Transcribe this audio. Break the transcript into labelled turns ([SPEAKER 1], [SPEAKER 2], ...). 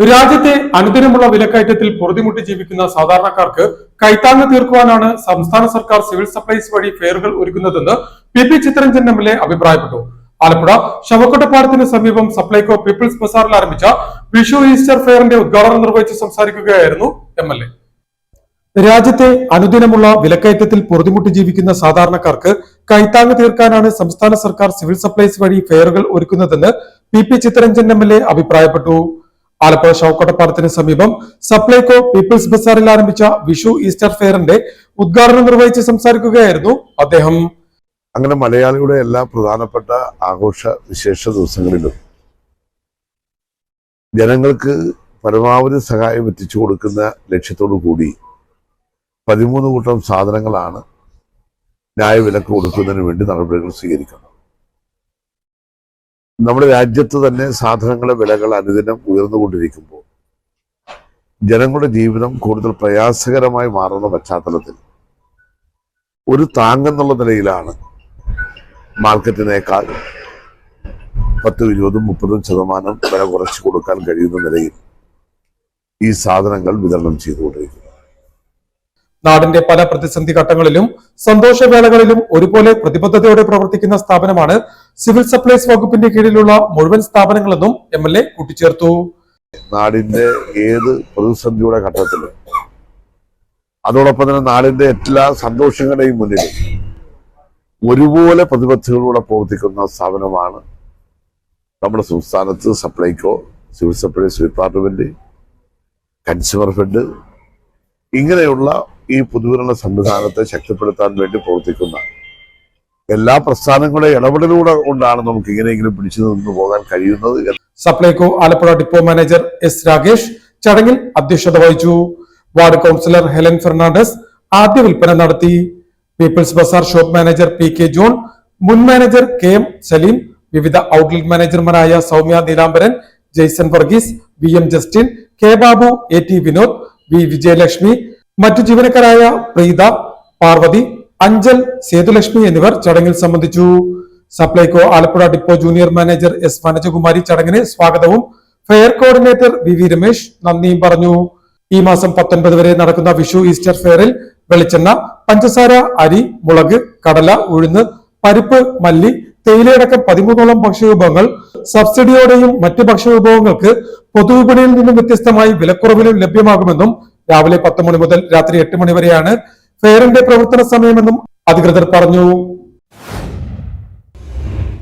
[SPEAKER 1] രാജ്യത്തെ അനുദിനമുള്ള വിലക്കയറ്റത്തിൽ പൊറുതിമുട്ടി ജീവിക്കുന്ന സാധാരണക്കാർക്ക് കൈത്താങ്ങ് തീർക്കുവാനാണ് സംസ്ഥാന സർക്കാർ സിവിൽ സപ്ലൈസ് വഴി ഫെയറുകൾ ഒരുക്കുന്നതെന്ന് P P Chittaranjan M L A അഭിപ്രായപ്പെട്ടു. ആലപ്പുഴ ശവക്കൊട്ടപ്പാടത്തിന് സമീപം സപ്ലൈകോ പീപ്പിൾസ് ബസാറിൽ ആരംഭിച്ച വിഷു ഈസ്റ്റർ ഫെയറിന്റെ ഉദ്ഘാടനം നിർവഹിച്ച് സംസാരിക്കുകയായിരുന്നു എം എൽ എ. രാജ്യത്തെ അനുദിനമുള്ള വിലക്കയറ്റത്തിൽ പൊറുതിമുട്ടി ജീവിക്കുന്ന സാധാരണക്കാർക്ക് കൈത്താങ്ങ് തീർക്കാനാണ് സംസ്ഥാന സർക്കാർ സിവിൽ സപ്ലൈസ് വഴി ഫെയറുകൾ ഒരുക്കുന്നതെന്ന് P P Chittaranjan M L A അഭിപ്രായപ്പെട്ടു. ആലപ്പുഴ ഷൌക്കട്ടപ്പാടത്തിന് സമീപം സപ്ലൈകോ പീപ്പിൾസ് ബസാറിൽ ആരംഭിച്ച വിഷു ഈസ്റ്റർ ഫെയറിന്റെ ഉദ്ഘാടനം നിർവഹിച്ച് സംസാരിക്കുകയായിരുന്നു അദ്ദേഹം.
[SPEAKER 2] അങ്ങനെ മലയാളികളുടെ എല്ലാ പ്രധാനപ്പെട്ട ആഘോഷ വിശേഷ ദിവസങ്ങളിലും ജനങ്ങൾക്ക് പരമാവധി സഹായം എത്തിച്ചു കൊടുക്കുന്ന ലക്ഷ്യത്തോടു കൂടി പതിമൂന്ന് കൂട്ടം സാധനങ്ങളാണ് ന്യായവിലക്ക് കൊടുക്കുന്നതിന് വേണ്ടി നടപടികൾ സ്വീകരിക്കുന്നത്. നമ്മുടെ രാജ്യത്ത് തന്നെ സാധനങ്ങളുടെ വിലകൾ അനുദിനം ഉയർന്നുകൊണ്ടിരിക്കുമ്പോൾ ജനങ്ങളുടെ ജീവിതം കൂടുതൽ പ്രയാസകരമായി മാറുന്ന പശ്ചാത്തലത്തിൽ ഒരു താങ്ങെന്നുള്ള നിലയിലാണ് മാർക്കറ്റിനേക്കാൾ പത്തും ഇരുപതും മുപ്പതും ശതമാനം വില കുറച്ച് കൊടുക്കാൻ കഴിയുന്ന നിലയിൽ ഈ സാധനങ്ങൾ വിതരണം ചെയ്തുകൊണ്ടിരിക്കുന്നു
[SPEAKER 1] നാടിന്റെ പല പ്രതിസന്ധി ഘട്ടങ്ങളിലും സന്തോഷവേളകളിലും ഒരുപോലെ പ്രതിബദ്ധതയോടെ പ്രവർത്തിക്കുന്ന സ്ഥാപനമാണ് സിവിൽ സപ്ലൈസ് വകുപ്പിന്റെ കീഴിലുള്ള മുഴുവൻ സ്ഥാപനങ്ങളെന്നും എം എൽ എ കൂട്ടിച്ചേർത്തു.
[SPEAKER 2] നാടിന്റെ ഏത് പ്രതിസന്ധിയുടെ ഘട്ടത്തിലും അതോടൊപ്പം തന്നെ നാടിന്റെ എല്ലാ സന്തോഷങ്ങളുടെയും മുന്നിൽ ഒരുപോലെ പ്രതിബദ്ധതയോടെ പ്രവർത്തിക്കുന്ന സ്ഥാപനമാണ് നമ്മുടെ സംസ്ഥാനത്ത് Supplyco civil supplies department consumer fed ഇങ്ങനെയുള്ള ഈ പൊതുവരണ സംവിധാനത്തെ ശക്തിപ്പെടുത്താൻ വേണ്ടി പ്രവർത്തിക്കുന്ന എല്ലാ പ്രസ്ഥാനങ്ങളുടെ ഇടപെടലൂടെ കൊണ്ടാണ് നമുക്ക് ഇങ്ങനെയെങ്കിലും പിടിച്ചു നിന്ന് പോകാൻ കഴിയുന്നത്
[SPEAKER 1] Supplyco Alappuzha depot manager S Rakesh ചടങ്ങിൽ അധ്യക്ഷത വഹിച്ചു. വാർഡ് കൗൺസിലർ ഹെലൻ ഫെർണാണ്ടസ് ആദ്യ വിൽപ്പന നടത്തി. People's bazaar shop manager P K John മുൻ മാനേജർ കെ എം സലീം വിവിധ outlet മാനേജർമാരായ Soumya Neelambaran Jason Varghese V M Justin K Babu A T Vinod V Vijayalakshmi മറ്റു ജീവനക്കാരായ പ്രീത പാർവതി അഞ്ചൽ സേതുലക്ഷ്മി എന്നിവർ ചടങ്ങിൽ സംബന്ധിച്ചു. Supplyco Alappuzha depot junior manager S Vanajakumari ചടങ്ങിന് സ്വാഗതവും. Fair coordinator V V Ramesh നന്ദിയും പറഞ്ഞു. ഈ മാസം പത്തൊൻപത് വരെ നടക്കുന്ന വിഷു ഈസ്റ്റർ ഫെയറിൽ വെളിച്ചെണ്ണ പഞ്ചസാര അരി മുളക് കടല ഉഴുന്ന് പരിപ്പ് മല്ലി തേയിലയടക്കം പതിമൂന്നോളം ഭക്ഷ്യവിഭവങ്ങൾ സബ്സിഡിയോടെയും മറ്റ് ഭക്ഷ്യവിഭവങ്ങൾക്ക് പൊതുവിപണിയിൽ നിന്നും വ്യത്യസ്തമായി വിലക്കുറവിലും ലഭ്യമാകുമെന്നും രാവിലെ പത്ത് മണി മുതൽ രാത്രി എട്ട് മണി വരെയാണ് ഫെയറിന്റെ പ്രവർത്തന സമയമെന്നും അധികൃതർ പറഞ്ഞു.